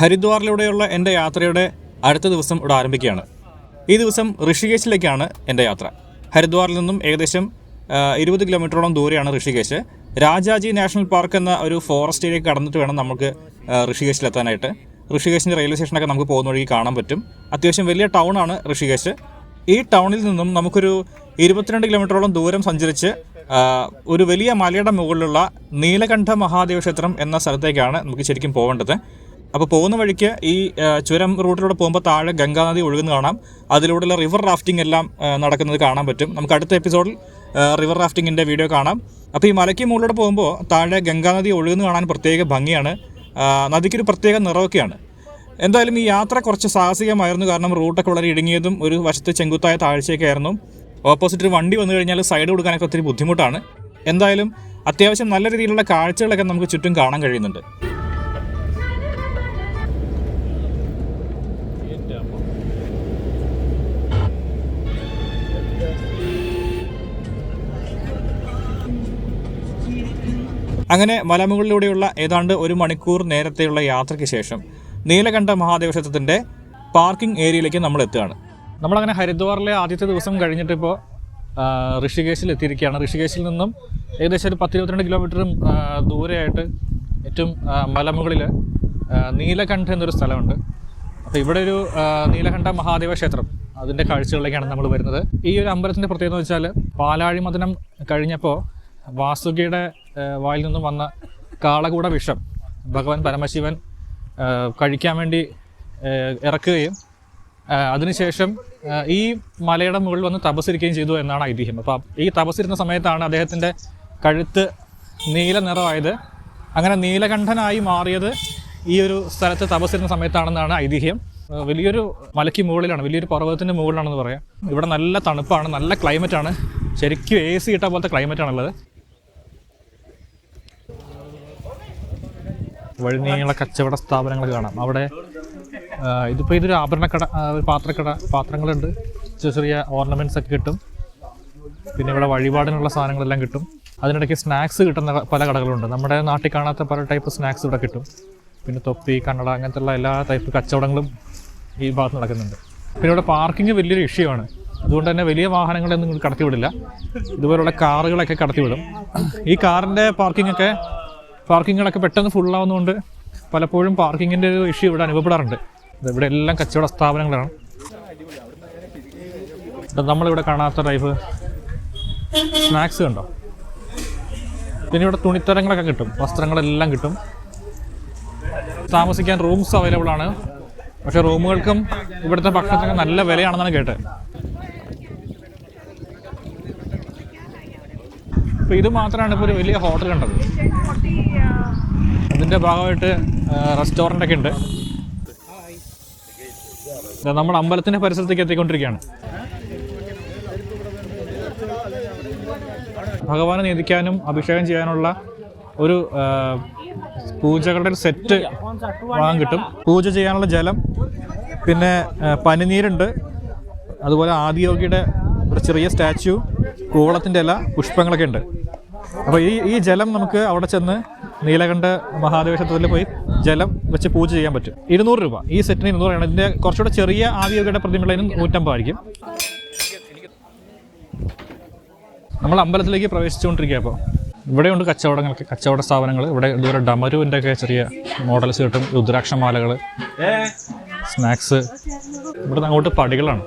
ഹരിദ്വാറിലൂടെയുള്ള എന്റെ യാത്രയുടെ അടുത്ത ദിവസം ഇവിടെ ആരംഭിക്കുകയാണ്. ഈ ദിവസം ഋഷികേശിലേക്കാണ് എന്റെ യാത്ര. ഹരിദ്വാറിൽ നിന്നും ഏകദേശം ഇരുപത് കിലോമീറ്ററോളം ദൂരെയാണ് ഋഷികേശ്. രാജാജി നാഷണൽ പാർക്ക് എന്ന ഒരു ഫോറസ്റ്റ് ഏരിയ കടന്നിട്ട് വേണം നമുക്ക് ഋഷികേശിലെത്താനായിട്ട്. ഋഷികേശിന്റെ റെയിൽവേ സ്റ്റേഷനൊക്കെ നമുക്ക് പോകുന്ന വഴി കാണാൻ പറ്റും. അത്യാവശ്യം വലിയ ടൗണാണ് ഋഷികേശ്. ഈ ടൗണിൽ നിന്നും നമുക്കൊരു ഇരുപത്തിരണ്ട് കിലോമീറ്ററോളം ദൂരം സഞ്ചരിച്ച് ഒരു വലിയ മലയുടെ മുകളിലുള്ള നീലകണ്ഠ മഹാദേവ ക്ഷേത്രം എന്ന സ്ഥലത്തേക്കാണ് നമുക്ക് ശരിക്കും പോകേണ്ടത് അപ്പോൾ പോകുന്ന വഴിക്ക് ഈ ചുരം റൂട്ടിലൂടെ പോകുമ്പോൾ താഴെ ഗംഗാനദി ഒഴുകുന്ന കാണാം. അതിലൂടെയുള്ള റിവർ റാഫ്റ്റിംഗ് എല്ലാം നടക്കുന്നത് കാണാൻ പറ്റും. നമുക്ക് അടുത്ത എപ്പിസോഡിൽ റിവർ റാഫ്റ്റിങ്ങിന്റെ വീഡിയോ കാണാം. അപ്പോൾ ഈ മലയ്ക്ക് മുകളിലൂടെ പോകുമ്പോൾ താഴെ ഗംഗാനദി ഒഴുകുന്ന കാണാൻ പ്രത്യേക ഭംഗിയാണ്. നദിക്കൊരു പ്രത്യേക നിറമൊക്കെയാണ്. എന്തായാലും ഈ യാത്ര കുറച്ച് സാഹസികമായിരുന്നു. കാരണം റൂട്ടൊക്കെ വളരെ ഇടുങ്ങിയതും ഒരു വശത്ത് ചെങ്കുത്തായ താഴ്ചയൊക്കെ ആയിരുന്നു. ഓപ്പോസിറ്റ് വണ്ടി വന്നു കഴിഞ്ഞാൽ സൈഡ് കൊടുക്കാനൊക്കെ ഒത്തിരി ബുദ്ധിമുട്ടാണ്. എന്തായാലും അത്യാവശ്യം നല്ല രീതിയിലുള്ള കാഴ്ചകളൊക്കെ നമുക്ക് ചുറ്റും കാണാൻ കഴിയുന്നുണ്ട്. അങ്ങനെ മലമുകളിലൂടെയുള്ള ഏതാണ്ട് ഒരു മണിക്കൂർ നേരത്തെയുള്ള യാത്രയ്ക്ക് ശേഷം നീലകണ്ഠ മഹാദേവ ക്ഷേത്രത്തിന്റെ പാർക്കിംഗ് ഏരിയയിലേക്ക് നമ്മൾ എത്തുകയാണ്. നമ്മളങ്ങനെ ഹരിദ്വാറിലെ ആദ്യത്തെ ദിവസം കഴിഞ്ഞിട്ടിപ്പോൾ ഋഷികേശിൽ എത്തിയിരിക്കുകയാണ്. ഋഷികേശിൽ നിന്നും ഏകദേശം ഒരു പത്തിരുപത്തിരണ്ട് കിലോമീറ്ററും ആ, ദൂരെയായിട്ട് ഏറ്റവും മലമുകളിൽ നീലകണ്ഠ എന്നൊരു സ്ഥലമുണ്ട്. അപ്പോൾ ഇവിടെ ഒരു നീലകണ്ഠ മഹാദേവ ക്ഷേത്രം അതിന്റെ കാഴ്ചകളിലേക്കാണ് നമ്മൾ വരുന്നത്. ഈ ഒരു അമ്പലത്തിന്റെ പ്രത്യേകത എന്ന് വെച്ചാൽ പാലാഴി മദനം കഴിഞ്ഞപ്പോൾ വാസുകിയുടെ വായിൽ നിന്നും വന്ന കാളകൂട വിഷം ഭഗവാൻ പരമശിവൻ കഴിക്കാൻ വേണ്ടി ഇറക്കുകയും അതിനുശേഷം ഈ മലയുടെ മുകളിൽ വന്ന് തപസ്സിരിക്കുകയും ചെയ്തു എന്നാണ് ഐതിഹ്യം. അപ്പോൾ ഈ തപസ്സിരുന്ന സമയത്താണ് അദ്ദേഹത്തിന്റെ കഴുത്ത് നീല നിറമായത്. അങ്ങനെ നീലകണ്ഠനായി മാറിയത് ഈ ഒരു സ്ഥലത്ത് തപസ്സിരുന്ന സമയത്താണെന്നാണ് ഐതിഹ്യം. വലിയൊരു മലയ്ക്ക് മുകളിലാണ് വലിയൊരു പർവതത്തിന്റെ മുകളിലാണെന്ന് പറയാം. ഇവിടെ നല്ല തണുപ്പാണ് നല്ല ക്ലൈമറ്റാണ് ശരിക്കും എ സി ഇട്ട പോലത്തെ ക്ലൈമറ്റാണുള്ളത് വഴിനീള കച്ചവട സ്ഥാപനങ്ങൾ കാണാം. അവിടെ ഇതിപ്പോൾ ഇതൊരു ആഭരണക്കട ഒരു പാത്രക്കട പാത്രങ്ങളുണ്ട്. ചെറിയ ചെറിയ ഓർണമെന്റ്സ് ഒക്കെ കിട്ടും. പിന്നെ ഇവിടെ വഴിപാടിനുള്ള സാധനങ്ങളെല്ലാം കിട്ടും. അതിനിടയ്ക്ക് സ്നാക്സ് കിട്ടുന്ന പല കടകളുണ്ട്. നമ്മുടെ നാട്ടിൽ കാണാത്ത പല ടൈപ്പ് സ്നാക്സ് ഇവിടെ കിട്ടും. പിന്നെ തൊപ്പി കണ്ണട അങ്ങനത്തെ ഉള്ള എല്ലാ ടൈപ്പ് കച്ചവടങ്ങളും ഈ ഭാഗത്ത് നടക്കുന്നുണ്ട്. പിന്നെ ഇവിടെ പാർക്കിംഗ് വലിയൊരു ഇഷ്യൂ അതുകൊണ്ട് തന്നെ വലിയ വാഹനങ്ങളൊന്നും കടത്തിവിടില്ല. ഇതുപോലുള്ള കാറുകളൊക്കെ കടത്തിവിടും. ഈ കാറിന്റെ പാർക്കിംഗ് ഒക്കെ പാർക്കിങ്ങുകളൊക്കെ പെട്ടെന്ന് ഫുള്ളാവുന്നതുകൊണ്ട് പലപ്പോഴും പാർക്കിങ്ങിന്റെ ഒരു ഇഷ്യൂ ഇവിടെ അനുഭവപ്പെടാറുണ്ട്. ഇവിടെ എല്ലാം കച്ചവട സ്ഥാപനങ്ങളാണ്. നമ്മളിവിടെ കാണാത്ത ടൈപ്പ് സ്നാക്സ് കണ്ടോ? പിന്നെ ഇവിടെ തുണിത്തരങ്ങളൊക്കെ കിട്ടും. വസ്ത്രങ്ങളെല്ലാം കിട്ടും. താമസിക്കാൻ റൂംസ് അവൈലബിൾ ആണ്. പക്ഷേ റൂമുകൾക്കും ഇവിടുത്തെ ഭക്ഷണത്തിനൊക്കെ നല്ല വിലയാണെന്നാണ് കേട്ടത്. അപ്പോൾ ഇത് മാത്രമാണ് ഇപ്പോൾ ഒരു വലിയ ഹോട്ടൽ കണ്ടത്. അതിന്റെ ഭാഗമായിട്ട് റെസ്റ്റോറന്റ് ഒക്കെ ഉണ്ട്. നമ്മൾ അമ്പലത്തിന്റെ പരിസരത്തേക്ക് എത്തിക്കൊണ്ടിരിക്കുകയാണ്. ഭഗവാനെ നീതിക്കാനും അഭിഷേകം ചെയ്യാനുള്ള ഒരു പൂജകളുടെ ഒരു സെറ്റ് വാങ്ങാൻ കിട്ടും. പൂജ ചെയ്യാനുള്ള ജലം പിന്നെ പനിനീരുണ്ട്. അതുപോലെ ആദിയോഗിയുടെ ഒരു ചെറിയ സ്റ്റാച്യു കൂവളത്തിന്റെ ഇല പുഷ്പങ്ങളൊക്കെ ഉണ്ട്. അപ്പോൾ ഈ ഈ ജലം നമുക്ക് അവിടെ ചെന്ന് നീലകണ്ഠ മഹാദേവ ക്ഷേത്രത്തിൽ പോയി ജലം വെച്ച് പൂജ ചെയ്യാൻ പറ്റും. ഇരുന്നൂറ് രൂപ. ഈ സെറ്റിന് ഇരുന്നൂറ് ആണ് ഇതിന്റെ കുറച്ചുകൂടെ ചെറിയ ആദിയോഗിയുടെ പ്രതിമകളതിന് നൂറ്റമ്പതായിരിക്കും. നമ്മൾ അമ്പലത്തിലേക്ക് പ്രവേശിച്ചുകൊണ്ടിരിക്കുക അപ്പോൾ ഇവിടെയുണ്ട് കച്ചവടങ്ങൾക്ക് കച്ചവട സ്ഥാപനങ്ങൾ. ഇവിടെ ഇതുവരെ ഡമരുവിന്റെ ഒക്കെ ചെറിയ മോഡൽസ് കിട്ടും. രുദ്രാക്ഷമാലകൾ സ്നാക്സ് ഇവിടെ അങ്ങോട്ട് പടികളാണ്.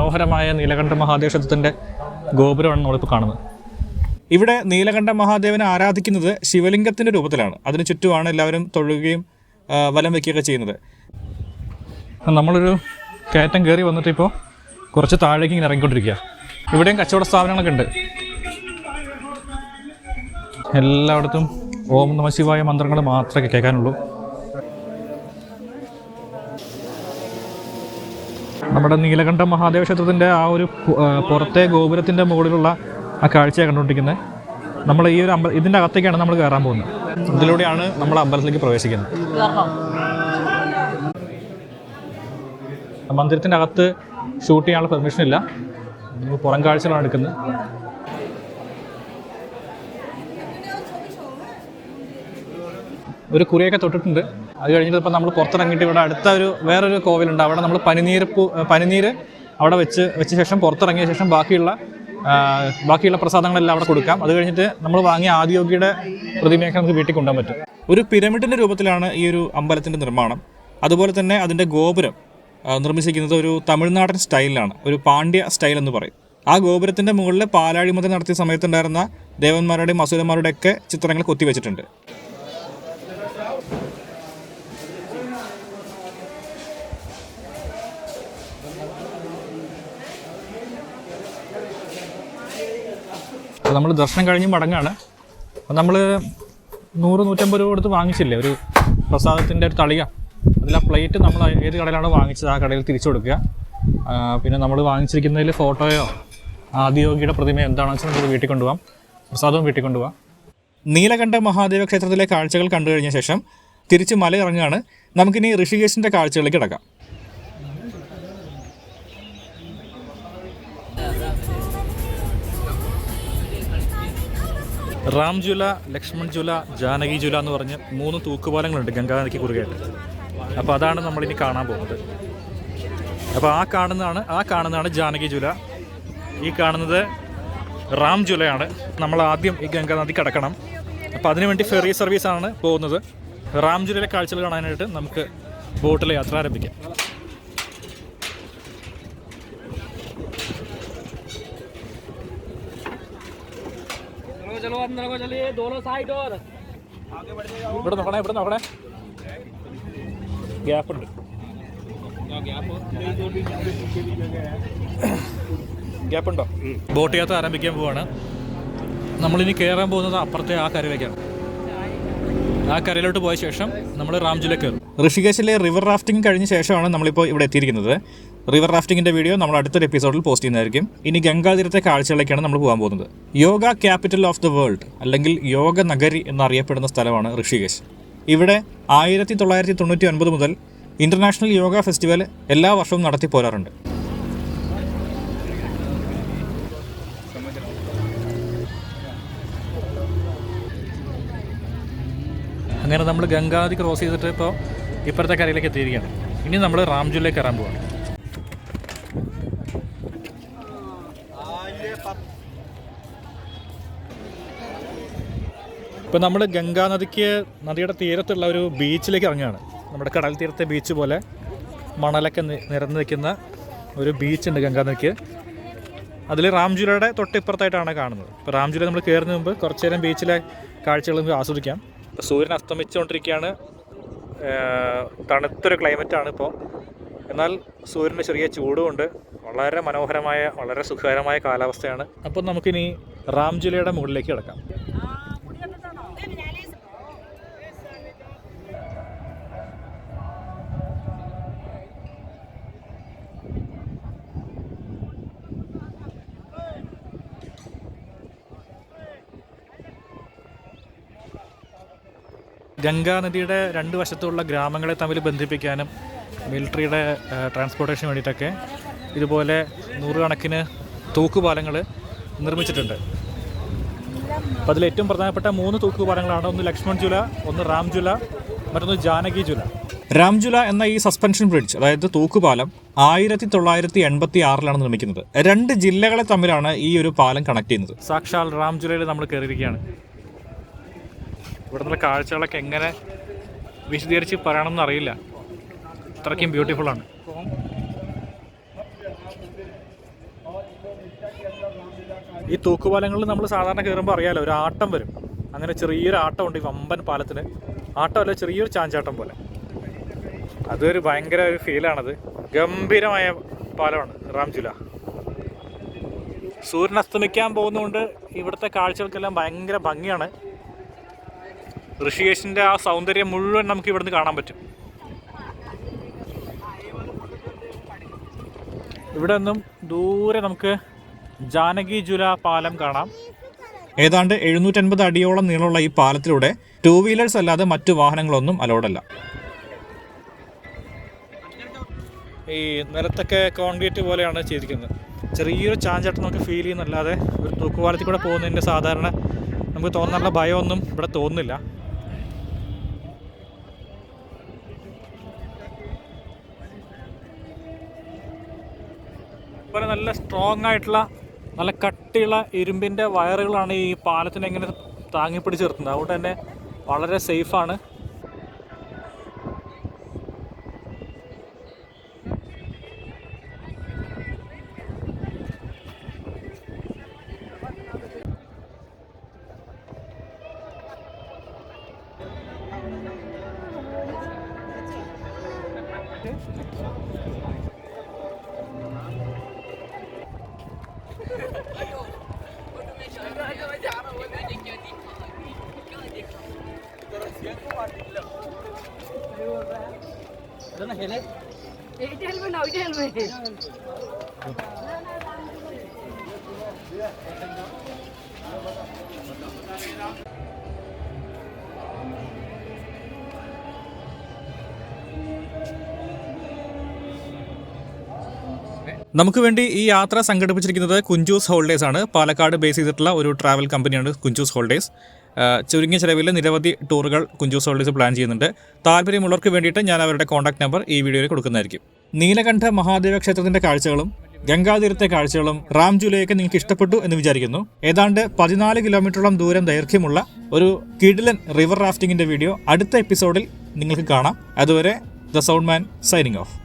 മനോഹരമായ നീലകണ്ഠ മഹാദേവ ഗോപുരമാണ് നമ്മളിപ്പോൾ കാണുന്നത്. ഇവിടെ നീലകണ്ഠ മഹാദേവനെ ആരാധിക്കുന്നത് ശിവലിംഗത്തിന്റെ രൂപത്തിലാണ്. അതിന് ചുറ്റുമാണ് എല്ലാവരും തൊഴുകയും വലം വയ്ക്കുകയൊക്കെ ചെയ്യുന്നത്. നമ്മളൊരു കയറ്റം കയറി വന്നിട്ട് ഇപ്പോൾ കുറച്ച് താഴേക്ക് ഇങ്ങനെ ഇറങ്ങിക്കൊണ്ടിരിക്കുക. ഇവിടെയും കച്ചവട സ്ഥാപനങ്ങളൊക്കെ ഉണ്ട്. എല്ലായിടത്തും ഓം നമ ശിവായ മന്ത്രങ്ങൾ മാത്രമേ കേൾക്കാനുള്ളൂ. നമ്മുടെ നീലകണ്ഠ മഹാദേവ ക്ഷേത്രത്തിന്റെ ആ ഒരു പുറത്തെ ഗോപുരത്തിന്റെ മുകളിലുള്ള ആ കാഴ്ചയാണ് കണ്ടുകൊണ്ടിരിക്കുന്നത്. നമ്മൾ ഈ ഒരു അമ്പ ഇതിന്റെ അകത്തേക്കാണ് നമ്മൾ കയറാൻ പോകുന്നത്. ഇതിലൂടെയാണ് നമ്മൾ അമ്പലത്തിലേക്ക് പ്രവേശിക്കുന്നത്. മന്ദിരത്തിന്റെ അകത്ത് ഷൂട്ട് ചെയ്യാനുള്ള പെർമിഷൻ ഇല്ല. നമ്മൾ പുറം കാഴ്ചകളാണ് എടുക്കുന്നത്. ഒരു കുറിയൊക്കെ തൊട്ടിട്ടുണ്ട്. അത് കഴിഞ്ഞിട്ട് ഇപ്പം നമ്മൾ പുറത്തിറങ്ങിയിട്ട് ഇവിടെ അടുത്ത ഒരു വേറൊരു കോവിലുണ്ട്. അവിടെ നമ്മൾ പനിനീര് പൂ പനിനീര് അവിടെ വെച്ച് വെച്ച ശേഷം പുറത്തിറങ്ങിയ ശേഷം ബാക്കിയുള്ള ബാക്കിയുള്ള പ്രസാദങ്ങളെല്ലാം അവിടെ കൊടുക്കാം. അത് കഴിഞ്ഞിട്ട് നമ്മൾ വാങ്ങിയ ആദിയോഗിയുടെ പ്രതിമയൊക്കെ നമുക്ക് വീട്ടിൽ കൊണ്ടുപോകാൻ പറ്റും. ഒരു പിരമിഡിന്റെ രൂപത്തിലാണ് ഈ ഒരു അമ്പലത്തിന്റെ നിർമ്മാണം. അതുപോലെ തന്നെ അതിന്റെ ഗോപുരം നിർമ്മിച്ചിരിക്കുന്നത് ഒരു തമിഴ്നാടൻ സ്റ്റൈലിലാണ്. ഒരു പാണ്ഡ്യ സ്റ്റൈൽ എന്ന് പറയും. ആ ഗോപുരത്തിന്റെ മുകളിൽ പാലാഴിമതി നടത്തിയ സമയത്തുണ്ടായിരുന്ന ദേവന്മാരുടെയും അസുരന്മാരുടെയൊക്കെ ചിത്രങ്ങൾ കൊത്തിവെച്ചിട്ടുണ്ട്. അപ്പോൾ നമ്മൾ ദർശനം കഴിഞ്ഞ് മടങ്ങാണ്. അപ്പോൾ നമ്മൾ നൂറ് നൂറ്റമ്പത് രൂപ കൊടുത്ത് വാങ്ങിച്ചില്ലേ? ഒരു പ്രസാദത്തിന്റെ ഒരു തളിക. അതിൽ ആ പ്ലേറ്റ് നമ്മൾ ഏത് കടയിലാണോ വാങ്ങിച്ചത് ആ കടയിൽ തിരിച്ചു കൊടുക്കുക. പിന്നെ നമ്മൾ വാങ്ങിച്ചിരിക്കുന്നതിൽ ഫോട്ടോയോ ആദിയോഗിയുടെ പ്രതിമയോ എന്താണെന്ന് വെച്ചാൽ നമുക്ക് വീട്ടിൽ കൊണ്ടുപോകാം പ്രസാദവും വീട്ടിൽ കൊണ്ടുപോകാം നീലകണ്ഠ മഹാദേവ ക്ഷേത്രത്തിലെ കാഴ്ചകൾ കണ്ടു കഴിഞ്ഞ ശേഷം തിരിച്ച് മല ഇറങ്ങുകയാണ് നമുക്കിനി ഋഷികേശിന്റെ കാഴ്ചകളിലേക്ക് കിടക്കാം. റാം ജുല ലക്ഷ്മൺ ജുല ജാനകി ജുല എന്ന് പറഞ്ഞ് മൂന്ന് തൂക്കുപാലങ്ങളുണ്ട് ഗംഗാനദിക്ക് കുറുകയായിട്ട് അപ്പോൾ അതാണ് നമ്മളിനി കാണാൻ പോകുന്നത്. അപ്പോൾ ആ കാണുന്നതാണ് ആ കാണുന്നതാണ് ജാനകി ജുല. ഈ കാണുന്നത് റാം ജുലയാണ്. നമ്മൾ ആദ്യം ഈ ഗംഗാനദി കടക്കണം. അപ്പോൾ അതിനുവേണ്ടി ഫെറി സർവീസാണ് പോകുന്നത്. റാം ജുലയിലെ കാഴ്ചകൾ കാണാനായിട്ട് നമുക്ക് ബോട്ടിലെ യാത്ര ആരംഭിക്കാം. चलो चलो अंदर को चलिए दोनों साइड और ഇവിടെ നോക്കണേ ഇവിടെ നോക്കണേ ഗ്യാപ്പ് ഉണ്ട് ഗ്യാപ്പ് ഉണ്ടോ ബോട്ട് യാത്ര ആരംഭിക്കാൻ പോവാണ് നമ്മളിനി കയറാൻ പോകുന്നത് അപ്പുറത്തെ ആ കരയിലേക്കാണ് ആ കരയിലോട്ട് പോയ ശേഷം നമ്മൾ റാംജുല കയറും ഋഷികേശിലെ റിവർ റാഫ്റ്റിംഗ് കഴിഞ്ഞ ശേഷമാണ് നമ്മളിപ്പോൾ ഇവിടെ എത്തിയിരിക്കുന്നത്. റിവർ റാഫ്റ്റിംഗിന്റെ വീഡിയോ നമ്മൾ അടുത്തൊരു എപ്പിസോഡിൽ പോസ്റ്റ് ചെയ്യുന്നതായിരിക്കും. ഇനി ഗംഗാതീരത്തെ കാഴ്ചകളിലേക്കാണ് നമ്മൾ പോകാൻ പോകുന്നത്. Yoga capital of the world അല്ലെങ്കിൽ യോഗ നഗരി എന്നറിയപ്പെടുന്ന സ്ഥലമാണ് ഋഷികേശ്. ഇവിടെ ആയിരത്തി തൊള്ളായിരത്തി തൊണ്ണൂറ്റി ഒൻപത് മുതൽ ഇന്റർനാഷണൽ യോഗ ഫെസ്റ്റിവൽ എല്ലാ വർഷവും നടത്തി പോരാറുണ്ട്. അങ്ങനെ നമ്മൾ ഗംഗാതി ക്രോസ് ചെയ്തിട്ട് ഇപ്പോൾ ഇപ്പുറത്തെ കരയിലേക്ക് എത്തിയിരിക്കുകയാണ്. ഇനി നമ്മൾ റാംജുലേക്ക് കയറാൻ പോവാണ്. ഇപ്പം നമ്മൾ ഗംഗാ നദിക്ക് നദിയുടെ തീരത്തുള്ള ഒരു ബീച്ചിലേക്ക് ഇറങ്ങുകയാണ്. നമ്മുടെ കടൽ തീരത്തെ ബീച്ച് പോലെ മണലൊക്കെ നിരന്ന് നിൽക്കുന്ന ഒരു ബീച്ചുണ്ട് ഗംഗാ നദിക്ക്. അതിൽ റാംജുലയുടെ തൊട്ടിപ്പുറത്തായിട്ടാണ് കാണുന്നത്. ഇപ്പോൾ റാംജുല നമ്മൾ കയറുന്ന മുമ്പ് കുറച്ച് നേരം ബീച്ചിലെ കാഴ്ചകൾ നമുക്ക് ആസ്വദിക്കാം. ഇപ്പോൾ സൂര്യൻ അസ്തമിച്ചുകൊണ്ടിരിക്കുകയാണ്. തണുത്തൊരു ക്ലൈമറ്റാണ് ഇപ്പോൾ എന്നാൽ സൂര്യന് ചെറിയ ചൂടുമുണ്ട്. വളരെ മനോഹരമായ വളരെ സുഖകരമായ കാലാവസ്ഥയാണ്. അപ്പോൾ നമുക്കിനി റാംജുലയുടെ മുകളിലേക്ക് കിടക്കാം. ഗംഗാ നദിയുടെ രണ്ട് വശത്തുള്ള ഗ്രാമങ്ങളെ തമ്മിൽ ബന്ധിപ്പിക്കാനും മിലിറ്ററിയുടെ ട്രാൻസ്പോർട്ടേഷന് വേണ്ടിയിട്ടൊക്കെ ഇതുപോലെ നൂറുകണക്കിന് തൂക്കുപാലങ്ങൾ നിർമ്മിച്ചിട്ടുണ്ട്. അപ്പോൾ അതിലേറ്റവും പ്രധാനപ്പെട്ട മൂന്ന് തൂക്കുപാലങ്ങളാണ്. ഒന്ന് ലക്ഷ്മൺ ജുല ഒന്ന് റാം ജുല മറ്റൊന്ന് ജാനകി ജുല രാംജുല എന്ന ഈ സസ്പെൻഷൻ ബ്രിഡ്ജ് അതായത് തൂക്കുപാലം ആയിരത്തി തൊള്ളായിരത്തി എൺപത്തി ആറിലാണ് നിർമ്മിക്കുന്നത്. രണ്ട് ജില്ലകളെ തമ്മിലാണ് ഈ ഒരു പാലം കണക്ട് ചെയ്യുന്നത്. സാക്ഷാൽ രാംജുലയിൽ നമ്മൾ കയറിയിരിക്കുകയാണ്. ഇവിടുത്തെ കാഴ്ചകളൊക്കെ എങ്ങനെ വിശദീകരിച്ച് പറയണമെന്ന് അറിയില്ല. അത്രയ്ക്കും ബ്യൂട്ടിഫുൾ ആണ്. ഈ തൂക്കുപാലങ്ങളിൽ നമ്മൾ സാധാരണ കയറുമ്പോൾ അറിയാലോ ഒരു ആട്ടം വരും. അങ്ങനെ ചെറിയൊരു ആട്ടം ഉണ്ട് ഈ വമ്പൻ പാലത്തിന്. ആട്ടമല്ല ചെറിയൊരു ചാഞ്ചാട്ടം പോലെ. അതൊരു ഭയങ്കര ഒരു ഫീലാണത് ഗംഭീരമായ പാലമാണ് റാംജുല സൂര്യൻ അസ്തമിക്കാൻ പോകുന്നതുകൊണ്ട് ഇവിടുത്തെ കാഴ്ചകൾക്കെല്ലാം ഭയങ്കര ഭംഗിയാണ്. ഋഷികേശിന്റെ ആ സൗന്ദര്യം മുഴുവൻ നമുക്ക് ഇവിടുന്ന് കാണാൻ പറ്റും. ഇവിടെ നിന്നും ദൂരെ നമുക്ക് ജാനകി ജുല പാലം കാണാം. ഏതാണ്ട് എഴുന്നൂറ്റൻപത് അടിയോളം നീളമുള്ള ഈ പാലത്തിലൂടെ ടൂ വീലേഴ്സ് അല്ലാതെ മറ്റു വാഹനങ്ങളൊന്നും അലോഡല്ല ഈ നിലത്തൊക്കെ കോൺക്രീറ്റ് പോലെയാണ് ചെയ്തിരിക്കുന്നത്. ചെറിയൊരു ചാഞ്ചാട്ടം നമുക്ക് ഫീൽ ചെയ്യുന്നല്ലാതെ ഒരു തൂക്കുപാലത്തിൽ കൂടെ പോകുന്നതിന്റെ സാധാരണ നമുക്ക് തോന്നാനുള്ള ഭയമൊന്നും ഇവിടെ തോന്നുന്നില്ല. അതുപോലെ നല്ല സ്ട്രോങ് ആയിട്ടുള്ള നല്ല കട്ടിയുള്ള ഇരുമ്പിന്റെ വയറുകളാണ് ഈ പാലത്തിനെ ഇങ്ങനെ താങ്ങി പിടിച്ച് നിർത്തുന്നത്. അതുകൊണ്ട് തന്നെ വളരെ സേഫാണ് এইটা হেলবে না ওইটা হেলবে Thank you. നമുക്ക് വേണ്ടി ഈ യാത്ര സംഘടിപ്പിച്ചിരിക്കുന്നത് കുഞ്ചൂസ് ഹോൾഡേസ് ആണ്. പാലക്കാട് ബേസ് ചെയ്തിട്ടുള്ള ഒരു ട്രാവൽ കമ്പനിയാണ് കുഞ്ചൂസ് ഹോൾഡേസ് ചുരുങ്ങിയ ചെലവിൽ നിരവധി ടൂറുകൾ കുഞ്ചൂസ് ഹോൾഡേസ് പ്ലാൻ ചെയ്യുന്നുണ്ട്. താല്പര്യമുള്ളവർക്ക് വേണ്ടിയിട്ട് ഞാൻ അവരുടെ കോൺടാക്ട് നമ്പർ ഈ വീഡിയോയിൽ കൊടുക്കുന്നതായിരിക്കും. നീലകണ്ഠ മഹാദേവ ക്ഷേത്രത്തിന്റെ കാഴ്ചകളും ഗംഗാതീരത്തെ കാഴ്ചകളും റാം ജൂലൈയൊക്കെ നിങ്ങൾക്ക് ഇഷ്ടപ്പെട്ടു എന്ന് വിചാരിക്കുന്നു. ഏതാണ്ട് പതിനാല് കിലോമീറ്ററോളം ദൂരം ദൈർഘ്യമുള്ള ഒരു കിഡിലൻ റിവർ റാഫ്റ്റിംഗിന്റെ വീഡിയോ അടുത്ത എപ്പിസോഡിൽ നിങ്ങൾക്ക് കാണാം. അതുവരെ the sound man signing off